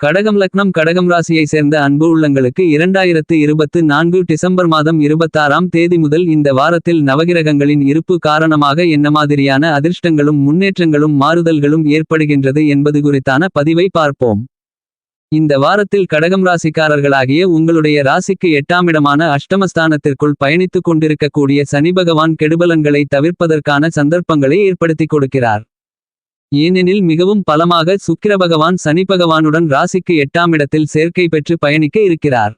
கடகம் லக்னம் கடகம் ராசியை சேர்ந்த அன்பு உள்ளங்களுக்கு இரண்டாயிரத்து இருபத்து நான்கு டிசம்பர் மாதம் இருபத்தாறாம் தேதி முதல் இந்த வாரத்தில் நவகிரகங்களின் இருப்பு காரணமாக என்ன மாதிரியான அதிர்ஷ்டங்களும் முன்னேற்றங்களும் மாறுதல்களும் ஏற்படுகின்றது என்பது குறித்தான பதிவை பார்ப்போம். இந்த வாரத்தில் கடகம் ராசிக்காரர்களாகிய உங்களுடைய ராசிக்கு எட்டாமிடமான அஷ்டமஸ்தானத்திற்குள் பயணித்துக் கொண்டிருக்கக்கூடிய சனி பகவான் கெடுபலன்களை தவிர்ப்பதற்கான சந்தர்ப்பங்களை ஏற்படுத்திக் கொடுக்கிறார். ஏனெனில் மிகவும் பலமாக சுக்கிர பகவான் சனி பகவானுடன் ராசிக்கு எட்டாமிடத்தில் சேர்க்கை பெற்று பயணிக்க இருக்கிறார்.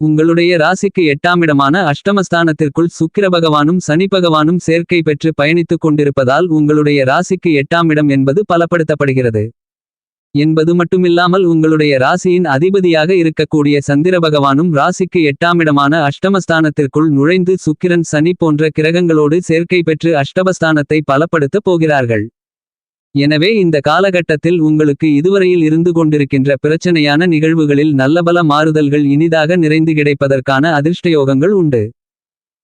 உங்களுடைய ராசிக்கு எட்டாமிடமான அஷ்டமஸ்தானத்திற்குள் சுக்கிர பகவானும் சனி பகவானும் சேர்க்கை பெற்று பயணித்துக் கொண்டிருப்பதால் உங்களுடைய ராசிக்கு எட்டாமிடம் என்பது பலப்படுத்தப்படுகிறது. என்பது மட்டுமில்லாமல் உங்களுடைய ராசியின் அதிபதியாக இருக்கக்கூடிய சந்திர பகவானும் ராசிக்கு எட்டாமிடமான அஷ்டமஸ்தானத்திற்குள் நுழைந்து சுக்கிரன் சனி போன்ற கிரகங்களோடு சேர்க்கை பெற்று அஷ்டமஸ்தானத்தை பலப்படுத்தப் போகிறார்கள். எனவே இந்த காலகட்டத்தில் உங்களுக்கு இதுவரையில் இருந்து கொண்டிருக்கின்ற பிரச்சனையான நிகழ்வுகளில் நல்லபல மாறுதல்கள் இனிதாக நிறைந்து கிடைப்பதற்கான அதிர்ஷ்டயோகங்கள் உண்டு.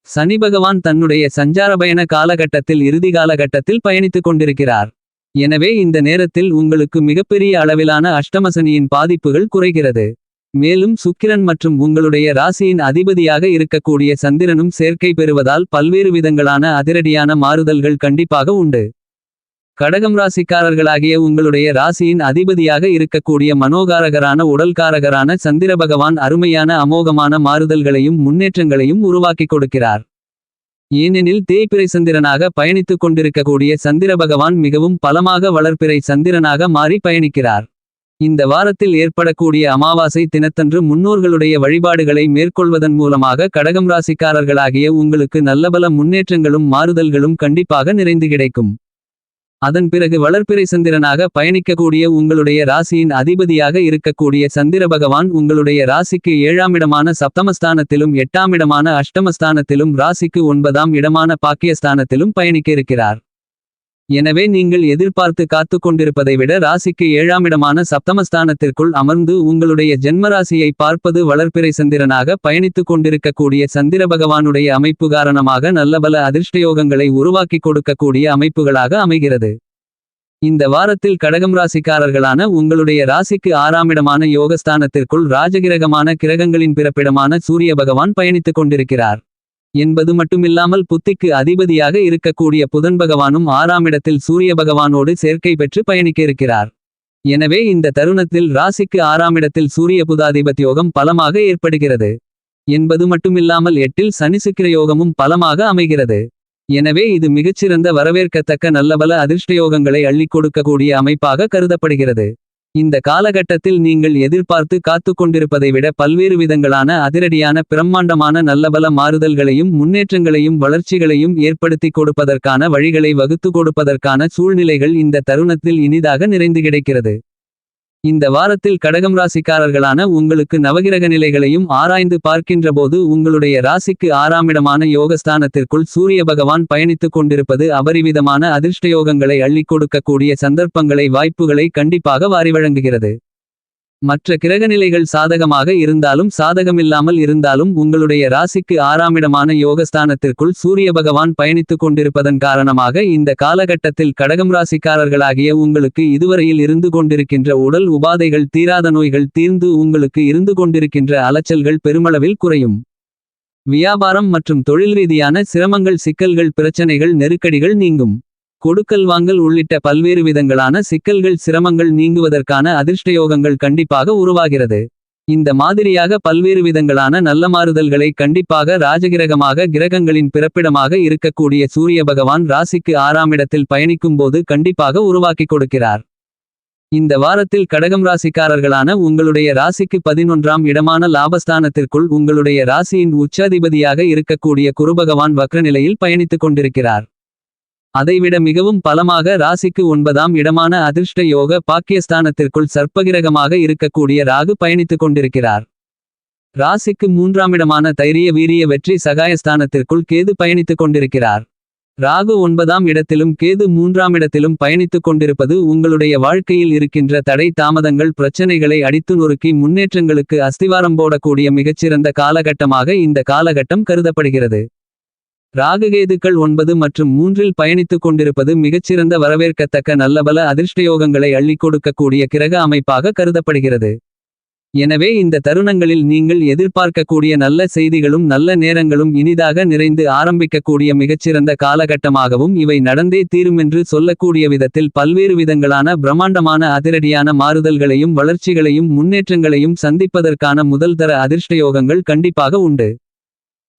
சனி பகவான் தன்னுடைய சஞ்சார பயண காலகட்டத்தில் இறுதி காலகட்டத்தில் பயணித்துக் கொண்டிருக்கிறார். எனவே இந்த நேரத்தில் உங்களுக்கு மிகப்பெரிய அளவிலான அஷ்டமசனியின் பாதிப்புகள் குறைகிறது. மேலும் சுக்கிரன் மற்றும் உங்களுடைய ராசியின் அதிபதியாக இருக்கக்கூடிய சந்திரனும் சேர்க்கை பெறுவதால் பல்வேறு விதங்களான அதிரடியான மாறுதல்கள் கண்டிப்பாக உண்டு. கடகம் ராசிக்காரர்களாகிய உங்களுடைய ராசியின் அதிபதியாக இருக்கக்கூடிய மனோகாரகரான உடல்காரகரான சந்திர பகவான் அருமையான அமோகமான மாறுதல்களையும் முன்னேற்றங்களையும் உருவாக்கிக் கொடுக்கிறார். ஏனெனில் தேய்பிறை சந்திரனாக பயணித்துக் கொண்டிருக்கக்கூடிய சந்திர பகவான் மிகவும் பலமாக வளர்ப்பிறை சந்திரனாக மாறி பயணிக்கிறார். இந்த வாரத்தில் ஏற்படக்கூடிய அமாவாசை தினத்தன்று முன்னோர்களுடைய வழிபாடுகளை மேற்கொள்வதன் மூலமாக கடகம் ராசிக்காரர்களாகிய உங்களுக்கு நல்லபல முன்னேற்றங்களும் மாறுதல்களும் கண்டிப்பாக நிறைந்து கிடைக்கும். அதன் பிறகு வளர்ப்பிறை சந்திரனாக பயணிக்கக்கூடிய உங்களுடைய ராசியின் அதிபதியாக இருக்கக்கூடிய சந்திர பகவான் உங்களுடைய ராசிக்கு ஏழாமிடமான சப்தமஸ்தானத்திலும் எட்டாமிடமான அஷ்டமஸ்தானத்திலும் ராசிக்கு ஒன்பதாம் இடமான பாக்கியஸ்தானத்திலும் பயணிக்க இருக்கிறார். எனவே நீங்கள் எதிர்பார்த்து காத்து கொண்டிருப்பதை விட ராசிக்கு ஏழாமிடமான சப்தமஸ்தானத்திற்குள் அமர்ந்து உங்களுடைய ஜென்மராசியை பார்ப்பது வளர்ப்பிறை சந்திரனாக பயணித்துக் கொண்டிருக்கக்கூடிய சந்திர பகவானுடைய அமைப்பு காரணமாக நல்லபல அதிர்ஷ்டயோகங்களை உருவாக்கிக் கொடுக்கக்கூடிய அமைப்புகளாக அமைகிறது. இந்த வாரத்தில் கடகம் ராசிக்காரர்களான உங்களுடைய ராசிக்கு ஆறாமிடமான யோகஸ்தானத்திற்குள் ராஜகிரகமான கிரகங்களின் பிறப்பிடமான சூரிய பகவான் பயணித்துக் கொண்டிருக்கிறார். என்பது மட்டுமில்லாமல் புத்திக்கு அதிபதியாக இருக்கக்கூடிய புதன் பகவானும் ஆறாமிடத்தில் சூரிய பகவானோடு சேர்க்கை பெற்று பயணிக்க இருக்கிறார் எனவே இந்த தருணத்தில் ராசிக்கு ஆறாமிடத்தில் சூரிய புதாதிபத் யோகம் பலமாக ஏற்படுகிறது. என்பது மட்டுமில்லாமல் எட்டில் சனிசுக்கிர யோகமும் பலமாக அமைகிறது. எனவே இது மிகச்சிறந்த வரவேற்கத்தக்க நல்லபல அதிர்ஷ்டயோகங்களை அள்ளிக் கொடுக்கக்கூடிய அமைப்பாக கருதப்படுகிறது. இந்த காலகட்டத்தில் நீங்கள் எதிர்பார்த்து காத்து கொண்டிருப்பதை விட பல்வேறு விதங்களான அதிரடியான பிரம்மாண்டமான நல்லபல மாறுதல்களையும் முன்னேற்றங்களையும் வளர்ச்சிகளையும் ஏற்படுத்திக் கொடுப்பதற்கான வழிகளை வகுத்து கொடுப்பதற்கான சூழ்நிலைகள் இந்த தருணத்தில் இனிதாக நிறைந்து கிடைக்கிறது. இந்த வாரத்தில் கடகம் ராசிக்காரர்களான உங்களுக்கு நவகிரக நிலைகளையும் ஆராய்ந்து பார்க்கின்றபோது உங்களுடைய ராசிக்கு ஆறாமிடமான யோகஸ்தானத்திற்குள் சூரிய பகவான் பயணித்துக் கொண்டிருப்பது அபரிவிதமான அதிர்ஷ்டயோகங்களை அள்ளிக் கொடுக்கக்கூடிய சந்தர்ப்பங்களை வாய்ப்புகளை கண்டிப்பாக வாரி வழங்குகிறது. மற்ற கிரகநிலைகள் சாதகமாக இருந்தாலும் சாதகமில்லாமல் இருந்தாலும் உங்களுடைய ராசிக்கு ஆறாமிடமான யோகஸ்தானத்திற்குள் சூரிய பகவான் பயணித்துக் கொண்டிருப்பதன் காரணமாக இந்த காலகட்டத்தில் கடகம் ராசிக்காரர்களாகிய உங்களுக்கு இதுவரையில் இருந்து கொண்டிருக்கின்ற உடல் உபாதைகள் தீராத நோய்கள் தீர்ந்து உங்களுக்கு இருந்து கொண்டிருக்கின்ற அலைச்சல்கள் பெருமளவில் குறையும். வியாபாரம் மற்றும் தொழில் ரீதியான சிரமங்கள் சிக்கல்கள் பிரச்சனைகள் நெருக்கடிகள் நீங்கும். கொடுக்கல் வாங்கல் உள்ளிட்ட பல்வேறு விதங்களான சிக்கல்கள் சிரமங்கள் நீங்குவதற்கான அதிர்ஷ்டயோகங்கள் கண்டிப்பாக உருவாகிறது. இந்த மாதிரியாக பல்வேறு விதங்களான நல்ல மாறுதல்களை கண்டிப்பாக ராஜகிரகமாக கிரகங்களின் பிறப்பிடமாக இருக்கக்கூடிய சூரிய பகவான் ராசிக்கு ஆறாமிடத்தில் பயணிக்கும்போது கண்டிப்பாக உருவாக்கிக் கொடுக்கிறார். இந்த வாரத்தில் கடகம் ராசிக்காரர்களான உங்களுடைய ராசிக்கு பதினொன்றாம் இடமான லாபஸ்தானத்திற்குள் உங்களுடைய ராசியின் உச்சாதிபதியாக இருக்கக்கூடிய குருபகவான் வக்ரநிலையில் பயணித்துக் கொண்டிருக்கிறார். அதைவிட மிகவும் பலமாக ராசிக்கு ஒன்பதாம் இடமான அதிர்ஷ்ட யோக பாக்கியஸ்தானத்திற்குள் சர்ப்பகிரகமாக இருக்கக்கூடிய ராகு பயணித்துக் கொண்டிருக்கிறார். ராசிக்கு மூன்றாமிடமான தைரிய வீரிய வெற்றி சகாயஸ்தானத்திற்குள் கேது பயணித்துக் கொண்டிருக்கிறார். ராகு ஒன்பதாம் இடத்திலும் கேது மூன்றாம் இடத்திலும் பயணித்துக் கொண்டிருப்பது உங்களுடைய வாழ்க்கையில் இருக்கின்ற தடை தாமதங்கள் பிரச்சனைகளை அடித்து நொறுக்கி முன்னேற்றங்களுக்கு அஸ்திவாரம் போடக்கூடிய மிகச்சிறந்த காலகட்டமாக இந்த காலகட்டம் கருதப்படுகிறது. ராககேதுக்கள் ஒன்பது மற்றும் மூன்றில் பயணித்துக் கொண்டிருப்பது மிகச்சிறந்த வரவேற்கத்தக்க நல்லபல அதிர்ஷ்டயோகங்களை அள்ளிக் கொடுக்கக்கூடிய கிரக அமைப்பாக கருதப்படுகிறது. எனவே இந்த தருணங்களில் நீங்கள் எதிர்பார்க்கக்கூடிய நல்ல செய்திகளும் நல்ல நேரங்களும் இனிதாக நிறைந்து ஆரம்பிக்கக்கூடிய மிகச்சிறந்த காலகட்டமாகவும் இவை நடந்தே தீருமென்று சொல்லக்கூடிய விதத்தில் பல்வேறு விதங்களான பிரம்மாண்டமான அதிரடியான மாறுதல்களையும் வளர்ச்சிகளையும் முன்னேற்றங்களையும் சந்திப்பதற்கான முதல்தர அதிர்ஷ்டயோகங்கள் கண்டிப்பாக உண்டு.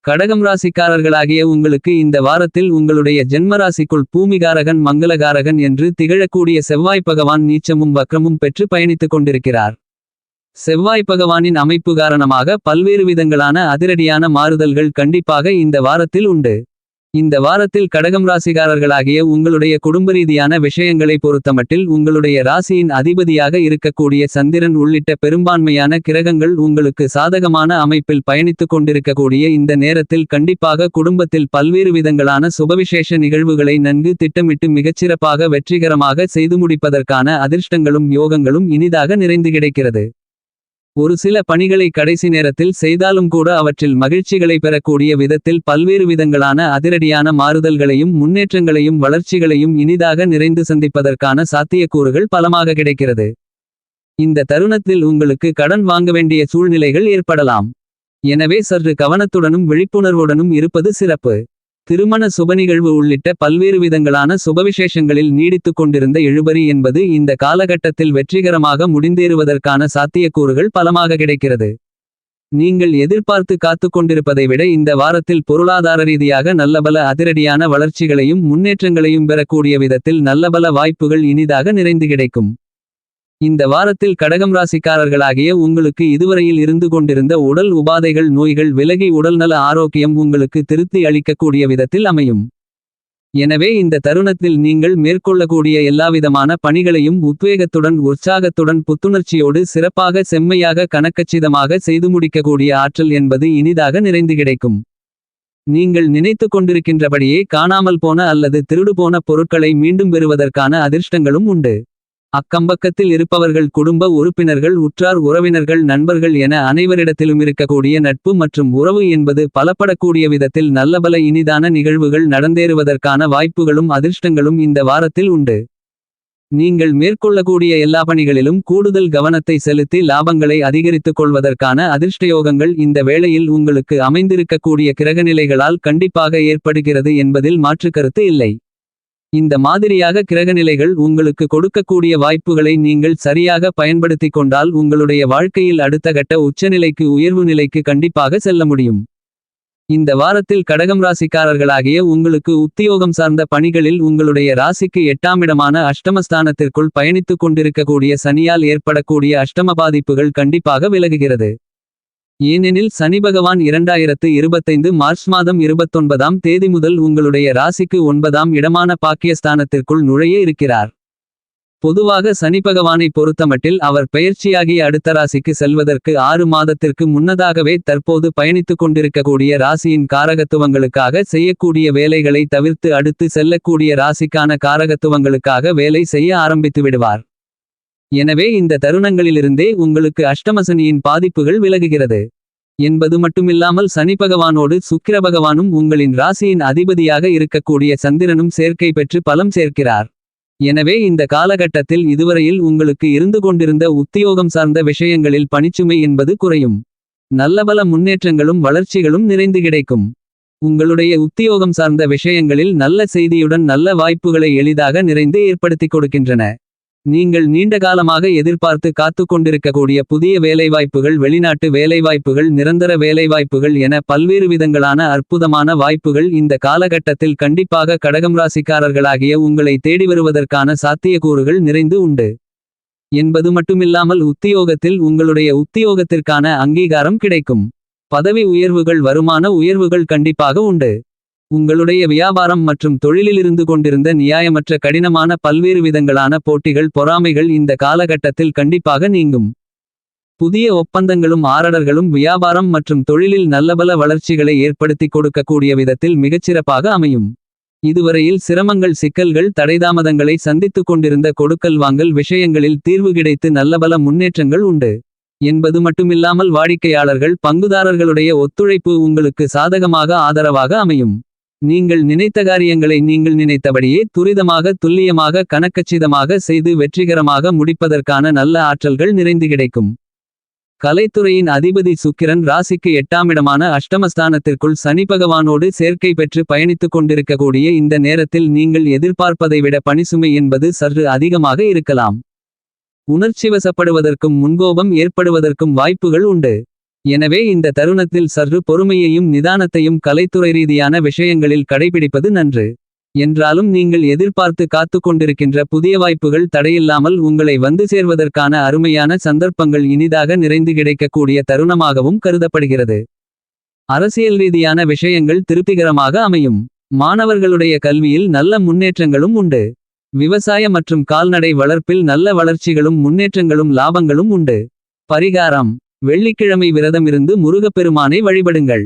கடகம் ராசிக்காரர்களாகிய உங்களுக்கு இந்த வாரத்தில் உங்களுடைய ஜென்மராசிக்குள் பூமிகாரகன் மங்களகாரகன் என்று திகழக்கூடிய செவ்வாய் பகவான் நீச்சமும் வக்கிரமும் பெற்று பயணித்துக் கொண்டிருக்கிறார். செவ்வாய் பகவானின் அமைப்பு காரணமாக பல்வேறு விதங்களான அதிரடியான மாறுதல்கள் கண்டிப்பாக இந்த வாரத்தில் உண்டு. இந்த வாரத்தில் கடகம் ராசிகாரர்களாகிய உங்களுடைய குடும்பரீதியான விஷயங்களை பொறுத்தமட்டில் உங்களுடைய ராசியின் அதிபதியாக இருக்கக்கூடிய சந்திரன் உள்ளிட்ட பெரும்பான்மையான கிரகங்கள் உங்களுக்கு சாதகமான அமைப்பில் பயணித்துக் கொண்டிருக்கக்கூடிய இந்த நேரத்தில் கண்டிப்பாக குடும்பத்தில் பல்வேறு விதங்களான சுபவிசேஷ நிகழ்வுகளை நன்கு திட்டமிட்டு மிகச்சிறப்பாக வெற்றிகரமாக செய்து முடிப்பதற்கான அதிர்ஷ்டங்களும் யோகங்களும் இனிதாக நிறைந்து கிடைக்கிறது. ஒரு சில பணிகளை கடைசி நேரத்தில் செய்தாலும் கூட அவற்றில் மகிழ்ச்சிகளை பெறக்கூடிய விதத்தில் பல்வேறு விதங்களான அதிரடியான மாறுதல்களையும் முன்னேற்றங்களையும் வளர்ச்சிகளையும் இனிதாக நிறைந்து சந்திப்பதற்கான சாத்தியக்கூறுகள் பலமாக கிடைக்கிறது. இந்த தருணத்தில் உங்களுக்கு கடன் வாங்க வேண்டிய சூழ்நிலைகள் ஏற்படலாம். எனவே சற்று கவனத்துடனும் விழிப்புணர்வுடனும் இருப்பது சிறப்பு. திருமண சுபநிகழ்வு உள்ளிட்ட பல்வேறு விதங்களான சுபவிசேஷங்களில் நீடித்துக் கொண்டிருந்த எழுபறி என்பது இந்த காலகட்டத்தில் வெற்றிகரமாக முடிந்தேறுவதற்கான சாத்தியக்கூறுகள் பலமாக கிடைக்கிறது. நீங்கள் எதிர்பார்த்து காத்துக் கொண்டிருப்பதை விட இந்த வாரத்தில் பொருளாதார ரீதியாக நல்லபல அதிரடியான வளர்ச்சிகளையும் முன்னேற்றங்களையும் பெறக்கூடிய விதத்தில் நல்லபல வாய்ப்புகள் இனிதாக நிறைந்து கிடைக்கும். இந்த வாரத்தில் கடகம் ராசிக்காரர்களாகிய உங்களுக்கு இதுவரையில் இருந்து கொண்டிருந்த உடல் உபாதைகள் நோய்கள் விலகி உடல்நல ஆரோக்கியம் உங்களுக்கு திருப்தி அளிக்கக்கூடிய விதத்தில் அமையும். எனவே இந்த தருணத்தில் நீங்கள் மேற்கொள்ளக்கூடிய எல்லாவிதமான பணிகளையும் உத்வேகத்துடன் உற்சாகத்துடன் புத்துணர்ச்சியோடு சிறப்பாக செம்மையாக கணக்கச்சிதமாக செய்து முடிக்கக்கூடிய ஆற்றல் என்பது இனிதாக நிறைந்து கிடைக்கும். நீங்கள் நினைத்துக் கொண்டிருக்கின்றபடியே காணாமல் போன அல்லது திருடு போன பொருட்களை மீண்டும் பெறுவதற்கான அதிர்ஷ்டங்களும் உண்டு. அக்கம்பக்கத்தில் இருப்பவர்கள் குடும்ப உறுப்பினர்கள் உற்றார் உறவினர்கள் நண்பர்கள் என அனைவரிடத்திலும் இருக்கக்கூடிய நட்பு மற்றும் உறவு என்பது பலப்படக்கூடிய விதத்தில் நல்லபல இனிதான நிகழ்வுகள் நடந்தேறுவதற்கான வாய்ப்புகளும் அதிர்ஷ்டங்களும் இந்த வாரத்தில் உண்டு. நீங்கள் மேற்கொள்ளக்கூடிய எல்லா பணிகளிலும் கூடுதல் கவனத்தை செலுத்தி லாபங்களை அதிகரித்துக் கொள்வதற்கான அதிர்ஷ்டயோகங்கள் இந்த வேளையில் உங்களுக்கு அமைந்திருக்கக்கூடிய கிரகநிலைகளால் கண்டிப்பாக ஏற்படுகிறது என்பதில் மாற்றுக்கருத்து இல்லை. இந்த மாதிரியாக கிரகநிலைகள் உங்களுக்கு கொடுக்கக்கூடிய வாய்ப்புகளை நீங்கள் சரியாக பயன்படுத்திக் கொண்டால் உங்களுடைய வாழ்க்கையில் அடுத்த கட்ட உச்சநிலைக்கு உயர்வு நிலைக்கு கண்டிப்பாக செல்ல முடியும். இந்த வாரத்தில் கடகம் ராசிக்காரர்களாகிய உங்களுக்கு உத்தியோகம் சார்ந்த பணிகளில் உங்களுடைய ராசிக்கு எட்டாமிடமான அஷ்டமஸ்தானத்திற்குள் பயணித்துக் கொண்டிருக்கக்கூடிய சனியால் ஏற்படக்கூடிய அஷ்டம பாதிப்புகள் கண்டிப்பாக விலகுகிறது. ஏனெனில் சனி பகவான் இரண்டாயிரத்து இருபத்தைந்து மார்ச் மாதம் இருபத்தொன்பதாம் தேதி முதல் உங்களுடைய ராசிக்கு ஒன்பதாம் இடமான பாக்கியஸ்தானத்திற்குள் நுழைய இருக்கிறார். பொதுவாக சனி பகவானை பொறுத்தமட்டில் அவர் பெயர்ச்சியாகிய அடுத்த ராசிக்கு செல்வதற்கு ஆறு மாதத்திற்கு முன்னதாகவே தற்போது பயணித்துக் கொண்டிருக்கக்கூடிய ராசியின் காரகத்துவங்களுக்காக செய்யக்கூடிய வேலைகளை தவிர்த்து அடுத்து செல்லக்கூடிய ராசிக்கான காரகத்துவங்களுக்காக வேலை செய்ய ஆரம்பித்து விடுவார். எனவே இந்த தருணங்களிலிருந்தே உங்களுக்கு அஷ்டமசனியின் பாதிப்புகள் விலகுகிறது. என்பது மட்டுமில்லாமல் சனி பகவானோடு சுக்கிர பகவானும் உங்களின் ராசியின் அதிபதியாக இருக்கக்கூடிய சந்திரனும் சேர்க்கை பெற்று பலம் சேர்க்கிறார். எனவே இந்த காலகட்டத்தில் இதுவரையில் உங்களுக்கு இருந்து கொண்டிருந்த உத்தியோகம் சார்ந்த விஷயங்களில் பணிச்சுமை என்பது குறையும். நல்லபல முன்னேற்றங்களும் வளர்ச்சிகளும் நிறைந்து கிடைக்கும். உங்களுடைய உத்தியோகம் சார்ந்த விஷயங்களில் நல்ல செய்தியுடன் நல்ல வாய்ப்புகளை எளிதாக நிறைந்து ஏற்படுத்திக் கொடுக்கின்றன. நீங்கள் நீண்ட காலமாக எதிர்பார்த்து காத்துக் கொண்டிருக்கக்கூடிய புதிய வேலைவாய்ப்புகள் வெளிநாட்டு வேலைவாய்ப்புகள் நிரந்தர வேலைவாய்ப்புகள் என பல்வேறு விதங்களான அற்புதமான வாய்ப்புகள் இந்த காலகட்டத்தில் கண்டிப்பாக கடகம் ராசிக்காரர்களாகிய உங்களை தேடி வருவதற்கான சாத்தியக்கூறுகள் நிறைந்து உண்டு. என்பது மட்டுமில்லாமல் உத்தியோகத்தில் உங்களுடைய உத்தியோகத்திற்கான அங்கீகாரம் கிடைக்கும். பதவி உயர்வுகள் வருமான உயர்வுகள் கண்டிப்பாக உண்டு. உங்களுடைய வியாபாரம் மற்றும் தொழிலிலிருந்து கொண்டிருந்த நியாயமற்ற கடினமான பல்வேறு விதங்களான போட்டிகள் பொறாமைகள் இந்த காலகட்டத்தில் கண்டிப்பாக நீங்கும். புதிய ஒப்பந்தங்களும் ஆரடர்களும் வியாபாரம் மற்றும் தொழிலில் நல்லபல வளர்ச்சிகளை ஏற்படுத்திக் கொடுக்கக்கூடிய விதத்தில் மிகச்சிறப்பாக அமையும். இதுவரையில் சிரமங்கள் சிக்கல்கள் தடைதாமதங்களை சந்தித்துக் கொண்டிருந்த கொடுக்கல் வாங்கல் விஷயங்களில் தீர்வு கிடைத்து நல்லபல முன்னேற்றங்கள் உண்டு. என்பது மட்டுமில்லாமல் வாடிக்கையாளர்கள் பங்குதாரர்களுடைய ஒத்துழைப்பு உங்களுக்கு சாதகமாக ஆதரவாக அமையும். நீங்கள் நினைத்த காரியங்களை நீங்கள் நினைத்தபடியே துரிதமாக துல்லியமாக கணக்கச்சிதமாக செய்து வெற்றிகரமாக முடிப்பதற்கான நல்ல ஆற்றல்கள் நிறைந்து கிடைக்கும் கலைத்துறையின் அதிபதி சுக்கிரன் ராசிக்கு எட்டாமிடமான அஷ்டமஸ்தானத்திற்குள் சனி பகவானோடு சேர்க்கை பெற்று பயணித்துக் கொண்டிருக்கக்கூடிய இந்த நேரத்தில் நீங்கள் எதிர்பார்ப்பதை விட பணிசுமை என்பது சற்று அதிகமாக இருக்கலாம். உணர்ச்சிவசப்படுவதற்கும் முன்கோபம் ஏற்படுவதற்கும் வாய்ப்புகள் உண்டு. எனவே இந்த தருணத்தில் சற்று பொறுமையையும் நிதானத்தையும் கலைத்துறை ரீதியான விஷயங்களில் கடைபிடிப்பது நன்று. என்றாலும் நீங்கள் எதிர்பார்த்து காத்துக் கொண்டிருக்கின்ற புதிய வாய்ப்புகள் தடையில்லாமல் உங்களை வந்து சேர்வதற்கான அருமையான சந்தர்ப்பங்கள் இனிதாக நிறைந்து கிடைக்கக்கூடிய தருணமாகவும் கருதப்படுகிறது. அரசியல் ரீதியான விஷயங்கள் திருப்திகரமாக அமையும். மாணவர்களுடைய கல்வியில் நல்ல முன்னேற்றங்களும் உண்டு. விவசாய மற்றும் கால்நடை வளர்ப்பில் நல்ல வளர்ச்சிகளும் முன்னேற்றங்களும் லாபங்களும் உண்டு. பரிகாரம் வெள்ளிக்கிழமை விரதமிருந்து முருகப்பெருமானை வழிபடுங்கள்.